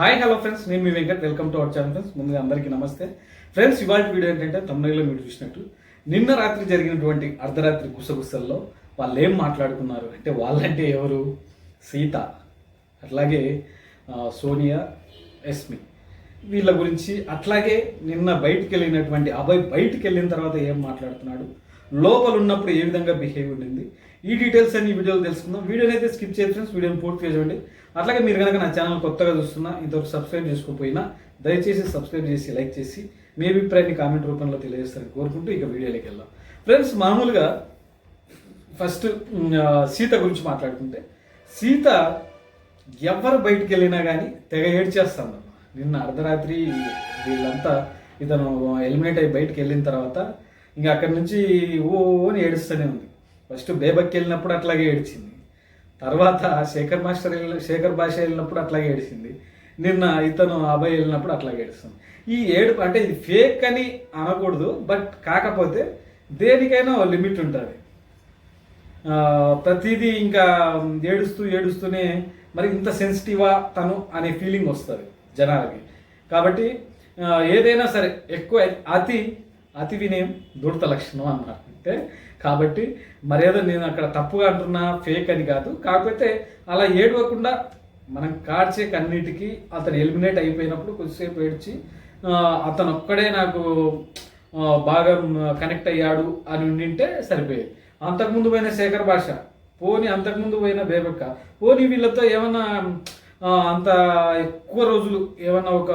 Hi hello friends నేను మీ Venkat. Welcome to our channel friends ముందుగా అందరికీ నమస్తే. ఫ్రెండ్స్ ఇవాళ వీడియో ఏంటంటే తమిళలో మీరు చూసినట్టు నిన్న రాత్రి జరిగినటువంటి అర్ధరాత్రి గుసగుసల్లో వాళ్ళు ఏం మాట్లాడుకున్నారు? అంటే వాళ్ళంటే ఎవరు? సీత. అట్లాగే సోనియా ఎస్మి. వీళ్ళ గురించి అట్లాగే నిన్న బయటికి వెళ్ళినటువంటి అబ్బాయి బయటికి వెళ్ళిన తర్వాత ఏం మాట్లాడుతున్నాడు? లోపల ఉన్నప్పుడు ఏ విధంగా బిహేవ్ ఉండింది? ఈ డీటెయిల్స్ అన్ని వీడియోలు తెలుసుకుందాం. వీడియోని అయితే స్కిప్ చేసి ఫ్రెండ్స్ వీడియోని పూర్తి చేయండి అట్లాగే మీరు కనుక నా ఛానల్ కొత్తగా చూస్తున్నా ఇంతవరకు సబ్స్క్రైబ్ చేసుకోకపోయినా దయచేసి సబ్స్క్రైబ్ చేసి లైక్ చేసి మీ అభిప్రాయాన్ని కామెంట్ రూపంలో తెలియజేస్తారని కోరుకుంటూ ఇక వీడియోలోకి వెళ్దాం. ఫ్రెండ్స్ మామూలుగా ఫస్ట్ సీత గురించి మాట్లాడుకుంటే సీత ఎవరు బయటికి వెళ్ళినా కానీ తెగ ఏడ్చేస్తాను నిన్న అర్ధరాత్రి వీళ్ళంతా ఇతను ఎలిమినేట్ అయ్యి బయటికి వెళ్ళిన తర్వాత ఇంకా అక్కడి నుంచి ఓ అని ఏడుస్తూనే ఉంది. ఫస్ట్ బేబక్కి వెళ్ళినప్పుడు అట్లాగే ఏడ్చింది. తర్వాత శేఖర్ మాస్టర్ వెళ్ళిన శేఖర్ భాష వెళ్ళినప్పుడు అట్లాగే ఏడిచింది. నిన్న ఇతను అబ్బాయి వెళ్ళినప్పుడు అట్లాగే ఏడుస్తుంది. ఈ ఏడుపు అంటే ఇది ఫేక్ అని అనకూడదు బట్ కాకపోతే దేనికైనా లిమిట్ ఉంటుంది. ప్రతిదీ ఇంకా ఏడుస్తూ ఏడుస్తూనే మరి ఇంత సెన్సిటివా తను అనే ఫీలింగ్ వస్తుంది జనాలకి. కాబట్టి ఏదైనా సరే ఎక్కువ అతి అతి వినయం దుడత లక్షణం అన్నారు. అంటే కాబట్టి మరేదో నేను అక్కడ తప్పుగా అంటున్నా ఫేక్ అని కాదు. కాకపోతే అలా ఏడవకుండా మనం కాడ్చే కన్నిటికీ అతను ఎలిమినేట్ అయిపోయినప్పుడు కొద్దిసేపు ఏడ్చి అతను ఒక్కడే నాకు బాగా కనెక్ట్ అయ్యాడు అని ఉండింటే సరిపోయేది. అంతకుముందు పోయిన శేఖర్ భాష పోని అంతకుముందు పోయిన బేబక్క పోని వీళ్ళతో ఏమన్నా అంత ఎక్కువ రోజులు ఏమన్నా ఒక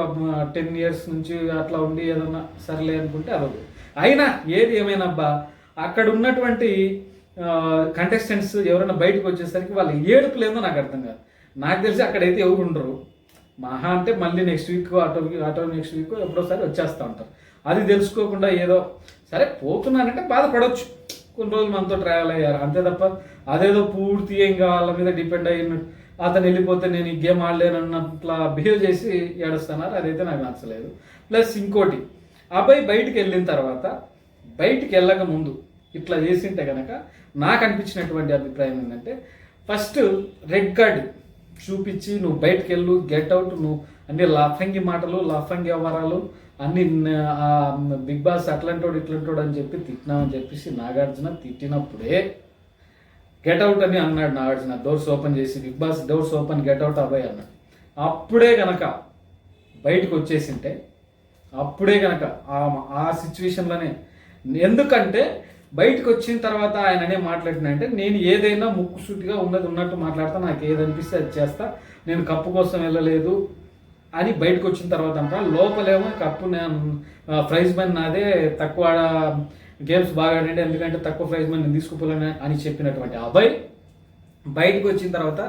టెన్ ఇయర్స్ నుంచి అట్లా ఉండి ఏదన్నా సర్లే అనుకుంటే అదొక అయినా ఏది ఏమైనా అబ్బా అక్కడ ఉన్నటువంటి కంటెస్టెంట్స్ ఎవరైనా బయటకు వచ్చేసరికి వాళ్ళ ఏడుపులు లేదో నాకు అర్థం కాదు. నాకు తెలిసి అక్కడైతే ఎవరు ఉండరు. మహా అంటే మళ్ళీ next week auto auto next week ఎప్పుడోసారి వచ్చేస్తూ ఉంటారు. అది తెలుసుకోకుండా ఏదో సరే పోతున్నానంటే బాధపడవచ్చు కొన్ని రోజులు మనతో ట్రావెల్ అయ్యారు. అంతే తప్ప అదేదో పూర్తిగా ఇంకా వాళ్ళ మీద డిపెండ్ అయిన అతను వెళ్ళిపోతే నేను ఈ గేమ్ ఆడలేనన్నట్లా బిహేవ్ చేసి ఏడుస్తున్నారు. అదైతే నాకు నచ్చలేదు. ప్లస్ ఇంకోటి అబ్బాయి బయటికి వెళ్ళిన తర్వాత బయటికి వెళ్ళక ముందు ఇట్లా చేసింటే కనుక నాకు అనిపించినటువంటి అభిప్రాయం ఏంటంటే ఫస్ట్ రెడ్ కార్డ్ చూపించి నువ్వు బయటకు వెళ్ళు గెట్ అవుట్ నువ్వు అన్ని లాఫంగి మాటలు లాఫంగి వ్యవహారాలు అన్ని బిగ్ బాస్ అట్లాంటోడు ఇట్లాంటోడు అని చెప్పి తిట్టినామని చెప్పేసి నాగార్జున తిట్టినప్పుడే గెట్ అవుట్ అని అన్నాడు నాగార్జున. డోర్స్ ఓపెన్ చేసి Bigg Boss doors open get out అబ్బాయి అన్నాడు. అప్పుడే కనుక బయటకు వచ్చేసింటే అప్పుడే కనుక ఆ ఆ సిచ్యువేషన్లోనే ఎందుకంటే బయటకు వచ్చిన తర్వాత ఆయన అనే మాట్లాడినంటే నేను ఏదైనా ముక్కుసూటిగా ఉన్నది ఉన్నట్టు మాట్లాడతా నాకు ఏదనిపిస్తే అది చేస్తా నేను కప్పు కోసం వెళ్ళలేదు అని బయటకు వచ్చిన తర్వాత అంట లోపలేమో కప్పు నేను ప్రైజ్ మనీ నాదే తక్కువ గేమ్స్ బాగా ఆడండి ఎందుకంటే తక్కువ ప్రైజ్ మనీ నేను తీసుకుపోలేను అని చెప్పినటువంటి అబ్బాయి బయటకు వచ్చిన తర్వాత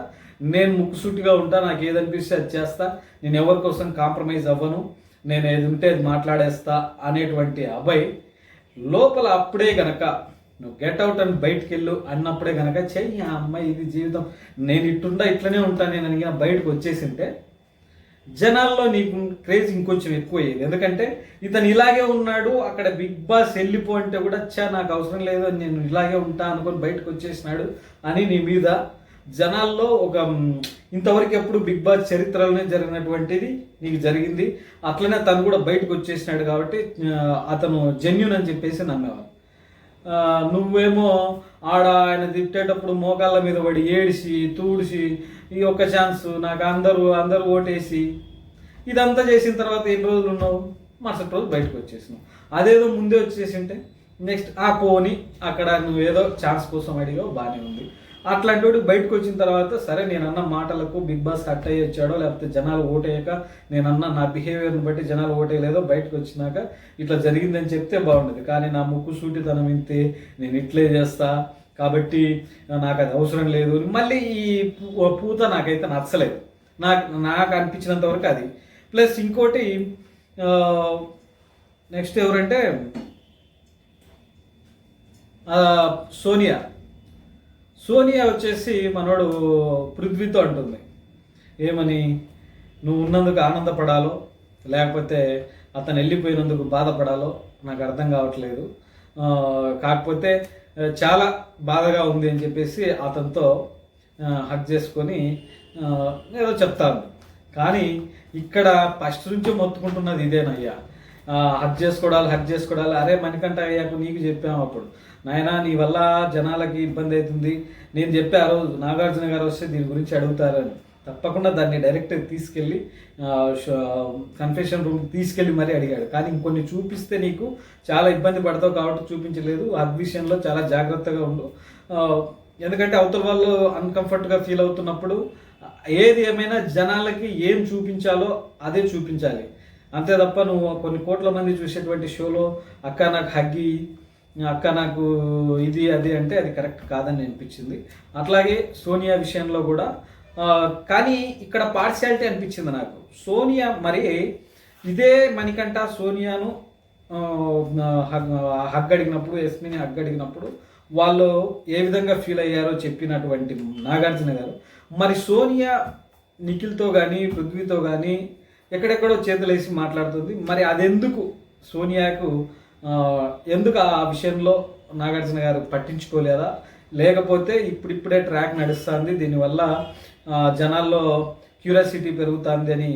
నేను ముక్కుసూటిగా ఉంటా నాకు ఏదనిపిస్తే అది చేస్తా నేను ఎవరి కోసం కాంప్రమైజ్ అవ్వను నేను ఏది ఉంటే అది మాట్లాడేస్తా అనేటువంటి అబ్బాయి లోపల అప్పుడే గనక నువ్వు గెట్ అవుట్ అని బయటికి వెళ్ళు అన్నప్పుడే గనక చెయ్యి ఆ అమ్మాయి ఇది జీవితం. నేను ఇట్టుండా ఇట్లనే ఉంటాను నేను అని బయటకు వచ్చేసింటే జనాల్లో నీకు క్రేజ్ ఇంకొంచెం ఎక్కువయ్యేది. ఎందుకంటే ఇతను ఇలాగే ఉన్నాడు అక్కడ బిగ్ బాస్ వెళ్ళిపో అంటే కూడా చా నాకు అవసరం లేదు నేను ఇలాగే ఉంటా అనుకొని బయటకు వచ్చేసినాడు అని నీ మీద జనాల్లో ఒక ఇంతవరకు ఎప్పుడు బిగ్ బాస్ చరిత్రలోనే జరిగినటువంటిది నీకు జరిగింది. అట్లనే తను కూడా బయటకు వచ్చేసినాడు కాబట్టి అతను జెన్యున్ అని చెప్పేసి నమ్మేవారు. నువ్వేమో ఆడ ఆయన తిట్టేటప్పుడు మోకాళ్ళ మీద పడి ఏడిసి తూడిసి ఈ ఒక్క ఛాన్స్ నాకు అందరూ అందరూ ఓటేసి ఇదంతా చేసిన తర్వాత ఎన్ని రోజులు ఉన్నావు? మరుసటి రోజు బయటకు వచ్చేసినావు అదేదో ముందే వచ్చేసి ఉంటే నెక్స్ట్ ఆ పోని అక్కడ నువ్వేదో ఛాన్స్ కోసం అడిగావు బాగానే ఉంది. అట్లాంటి వాడు బయటకు వచ్చిన తర్వాత సరే నేను అన్న మాటలకు బిగ్ బాస్ కట్ అయ్యి వచ్చాడో లేకపోతే జనాలు ఓటేయక నేను అన్న నా బిహేవియర్ని బట్టి జనాలు ఓటేయలేదో బయటకు వచ్చినాక ఇట్లా జరిగిందని చెప్తే బాగుండదు. కానీ నా ముక్కు సూటితనం ఇంతే నేను ఇట్లే చేస్తా కాబట్టి నాకు అది అవసరం లేదు. మళ్ళీ ఈ పూత నాకైతే నచ్చలేదు. నాకు నాకు అనిపించినంత వరకు అది. ప్లస్ ఇంకోటి నెక్స్ట్ ఎవరంటే సోనియా. సోనియా వచ్చేసి మనోడు పృథ్వీతో అంటుంది. ఏమని? నువ్వు ఉన్నందుకు ఆనందపడాలో లేకపోతే అతను వెళ్ళిపోయినందుకు బాధపడాలో నాకు అర్థం కావట్లేదు. కాకపోతే చాలా బాధగా ఉంది అని చెప్పేసి అతనితో హక్ చేసుకొని ఏదో చెప్తాను కానీ ఇక్కడ ఫస్ట్ నుంచి మొత్తుకుంటున్నది ఇదేనయ్యా. హక్ చేసుకోవడాలి హక్ చేసుకోవడాలి అరే మణికంఠ అయ్యాకు నీకు చెప్పాము అప్పుడు. నాయనా నీ వల్ల జనాలకి ఇబ్బంది అవుతుంది. నేను చెప్పే ఆ రోజు నాగార్జున గారు వస్తే దీని గురించి అడుగుతారని. తప్పకుండా దాన్ని డైరెక్ట్ తీసుకెళ్ళి కన్ఫెషన్ రూమ్ తీసుకెళ్ళి మరీ అడిగాడు. కానీ ఇంకొన్ని చూపిస్తే నీకు చాలా ఇబ్బంది పడతావు కాబట్టి చూపించలేదు. హక్ విషయంలో చాలా జాగ్రత్తగా ఉండు. ఎందుకంటే అవతల వాళ్ళు అన్కంఫర్ట్గా ఫీల్ అవుతున్నప్పుడు ఏది ఏమైనా జనాలకి ఏం చూపించాలో అదే చూపించాలి. అంతే తప్ప నువ్వు కొన్ని కోట్ల మంది చూసేటువంటి షోలో అక్క నాకు హగ్గి అక్క నాకు ఇది అది అంటే అది కరెక్ట్ కాదని అనిపించింది. అట్లాగే సోనియా విషయంలో కూడా కానీ ఇక్కడ పార్షియాలిటీ అనిపించింది నాకు. సోనియా మరి ఇదే మణికంఠ సోనియాను హగ్ హగ్ అడిగినప్పుడు ఎస్మిని హగ్ అడిగినప్పుడు వాళ్ళు ఏ విధంగా ఫీల్ అయ్యారో చెప్పినటువంటి నాగార్జున గారు. మరి సోనియా నిఖిల్తో కానీ పృథ్వీతో కానీ ఎక్కడెక్కడో చేతులేసి మాట్లాడుతుంది. మరి అదెందుకు సోనియాకు ఎందుకు ఆ విషయంలో నాగార్జున గారు పట్టించుకోలేదా? లేకపోతే ఇప్పుడిప్పుడే ట్రాక్ నడుస్తుంది. దీనివల్ల జనాల్లో క్యూరియాసిటీ పెరుగుతుంది అని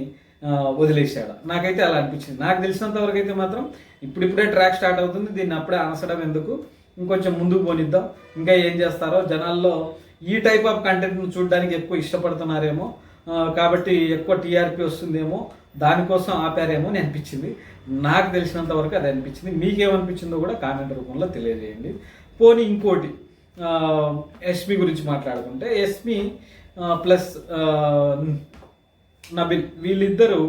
వదిలేశాడు. నాకైతే అలా అనిపించింది. నాకు తెలిసినంత వరకు అయితే మాత్రం ఇప్పుడిప్పుడే ట్రాక్ స్టార్ట్ అవుతుంది. దీన్ని అప్పుడే అనసడం ఎందుకు? ఇంకొంచెం ముందుకు పోనిద్దాం. ఇంకా ఏం చేస్తారో? జనాల్లో ఈ టైప్ ఆఫ్ కంటెంట్ను చూడడానికి ఎక్కువ ఇష్టపడుతున్నారేమో. కాబట్టి ఎక్కువ టీఆర్పీ వస్తుందేమో దానికోసం ఆపారేమో అని అనిపించింది. నాకు తెలిసినంత వరకు అది అనిపించింది. మీకేమనిపించిందో కూడా కామెంట్ రూపంలో తెలియజేయండి. పోనీ ఇంకోటి ఎస్మి గురించి మాట్లాడుకుంటే ఎస్మి ప్లస్ నబిల్ వీళ్ళిద్దరూ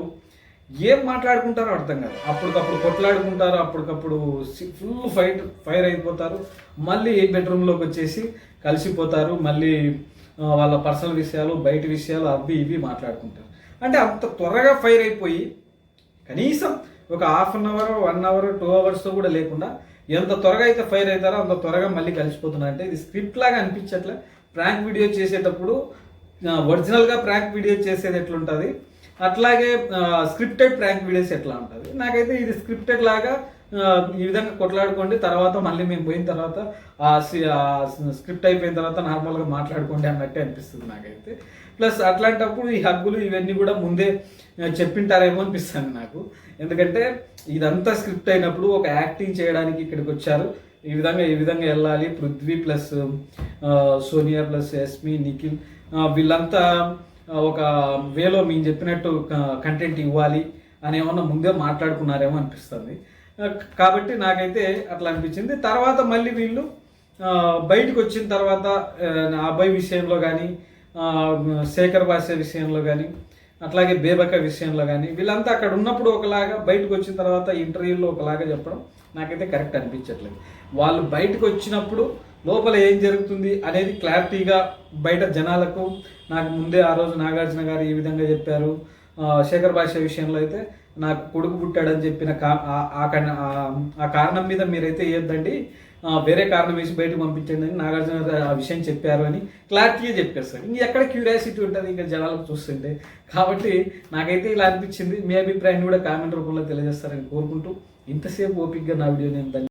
ఏం మాట్లాడుకుంటారో అర్థం కాదు. అప్పటికప్పుడు కొట్లాడుకుంటారు అప్పటికప్పుడు ఫుల్ ఫైట్ ఫైర్ అయిపోతారు. మళ్ళీ బెడ్రూమ్లోకి వచ్చేసి కలిసిపోతారు. మళ్ళీ వాళ్ళ పర్సనల్ విషయాలు బయట విషయాలు అవి ఇవి మాట్లాడుకుంటారు. అంటే అంత త్వరగా ఫైర్ అయిపోయి కనీసం ఒక half an hour one hour two అవర్స్తో కూడా లేకుండా ఎంత త్వరగా అయితే ఫైర్ అవుతారో అంత త్వరగా మళ్ళీ కలిసిపోతున్నారు అంటే ఇది స్క్రిప్ట్ లాగా అనిపించట్లే. ప్రాంక్ వీడియో చేసేటప్పుడు ఒరిజినల్గా ప్రాంక్ వీడియో చేసేది ఎట్లుంటుంది? అట్లాగే స్క్రిప్టెడ్ ప్రాంక్ వీడియోస్ ఎట్లా ఉంటుంది? నాకైతే ఇది స్క్రిప్టెడ్ లాగా ఈ విధంగా కొట్లాడుకోండి తర్వాత మళ్ళీ మేము పోయిన తర్వాత ఆ స్క్రిప్ట్ అయిపోయిన తర్వాత నార్మల్గా మాట్లాడుకోండి అన్నట్టే అనిపిస్తుంది నాకైతే. ప్లస్ అట్లాంటప్పుడు ఈ హగ్గులు ఇవన్నీ కూడా ముందే చెప్పింటారేమో అనిపిస్తుంది నాకు. ఎందుకంటే ఇదంతా స్క్రిప్ట్ అయినప్పుడు ఒక యాక్టింగ్ చేయడానికి ఇక్కడికి వచ్చారు. ఈ విధంగా ఈ విధంగా వెళ్ళాలి. పృథ్వీ ప్లస్ సోనియా ప్లస్ ఎస్మి నిఖిల్ వీళ్ళంతా ఒక వేలో మేము చెప్పినట్టు కంటెంట్ ఇవ్వాలి అని ఏమన్నా ముందే మాట్లాడుకున్నారేమో అనిపిస్తుంది. కాబట్టి నాకైతే అట్లా అనిపించింది. తర్వాత మళ్ళీ వీళ్ళు బయటకు వచ్చిన తర్వాత నా అబ్బాయి విషయంలో కానీ శేఖర్ భాష విషయంలో కానీ అట్లాగే బేబక విషయంలో కానీ వీళ్ళంతా అక్కడ ఉన్నప్పుడు ఒకలాగా బయటకు వచ్చిన తర్వాత ఇంటర్వ్యూలో ఒకలాగా చెప్పడం నాకైతే కరెక్ట్ అనిపించట్లేదు. వాళ్ళు బయటకు వచ్చినప్పుడు లోపల ఏం జరుగుతుంది అనేది క్లారిటీగా బయట జనాలకు నాకు ముందే ఆ రోజు నాగార్జున గారు ఈ విధంగా చెప్పారు. శేఖర్ భాష విషయంలో అయితే నాకు కొడుకు పుట్టాడని చెప్పిన కా ఆ- ఆ- కారణం మీద మీరైతే ఏద్దండి వేరే కారణం వేసి బయటకు పంపించండి అని నాగార్జున ఆ విషయం చెప్పారు అని క్లారిటీగా చెప్పేస్తారు ఇంక ఎక్కడ క్యూరియాసిటీ ఉంటుంది ఇంకా జనాలకు చూస్తుంటే. కాబట్టి నాకైతే ఇలా అనిపించింది. మీ అభిప్రాయాన్ని కూడా కామెంట్ రూపంలో తెలియజేస్తారని కోరుకుంటూ ఇంతసేపు ఓపిక్గా నా వీడియో నేను